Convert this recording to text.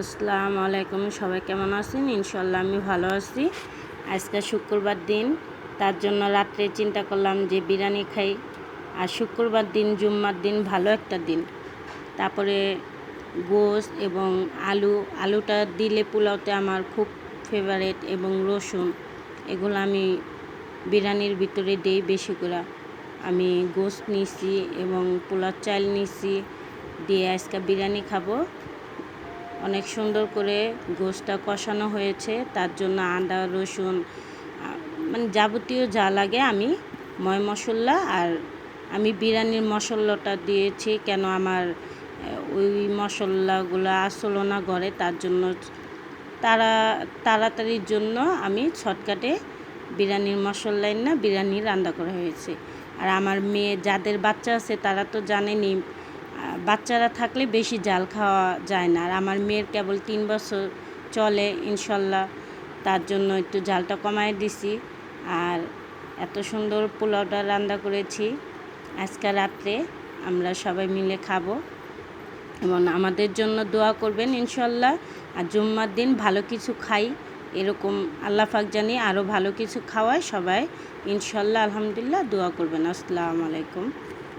আসসালামু আলাইকুম, সবাই কেমন আছেন? ইনশাল্লাহ আমি ভালো আছি। আজকে শুক্রবার দিন, তার জন্য রাত্রে চিন্তা করলাম যে বিরিয়ানি খাই। আর শুক্রবার দিন, জুম্মার দিন ভালো একটা দিন। তারপরে গোস এবং আলু, আলুটা দিলে পোলাওতে আমার খুব ফেভারেট এবং রসুন, এগুলো আমি বিরিয়ানির ভিতরে দিই বেশি করে। আমি গোস নিছি এবং পোলাও চাল নিছি, দিয়ে আজকে বিরিয়ানি খাব। অনেক সুন্দর করে গোশটা কষানো হয়েছে। তার জন্য আদা, রসুন মানে যাবতীয় যা লাগে আমি ময় মশলা আর আমি বিরিয়ানির মশলাটা দিয়েছি কেন আমার ওই মশলাগুলো আসলো না ঘরে। তার জন্য তারা, তাড়াতাড়ির জন্য আমি শর্টকাটে বিরিয়ানির মশলাই না বিরিয়ানি রান্না করা হয়েছে। আর আমার মেয়ে, যাদের বাচ্চা আছে তারা তো জানেনি বাচ্চারা থাকলে বেশি জাল খাওয়া যায় না। আর আমার মেয়ের কেবল তিন বছর চলে, ইনশাল্লাহ তার জন্য একটু জালটা কমায় দিছি। আর এত সুন্দর পোলাওটা রান্না করেছি। আজকে রাত্রে আমরা সবাই মিলে খাব। এবং আমাদের জন্য দোয়া করবেন, ইনশাল্লাহ। আর জুম্মার দিন ভালো কিছু খাই, এরকম আল্লাহ পাক জানি আরও ভালো কিছু খাওয়ায় সবাই, ইনশাল্লাহ, আলহামদুলিল্লাহ, দোয়া করবেন। আসসালামু আলাইকুম।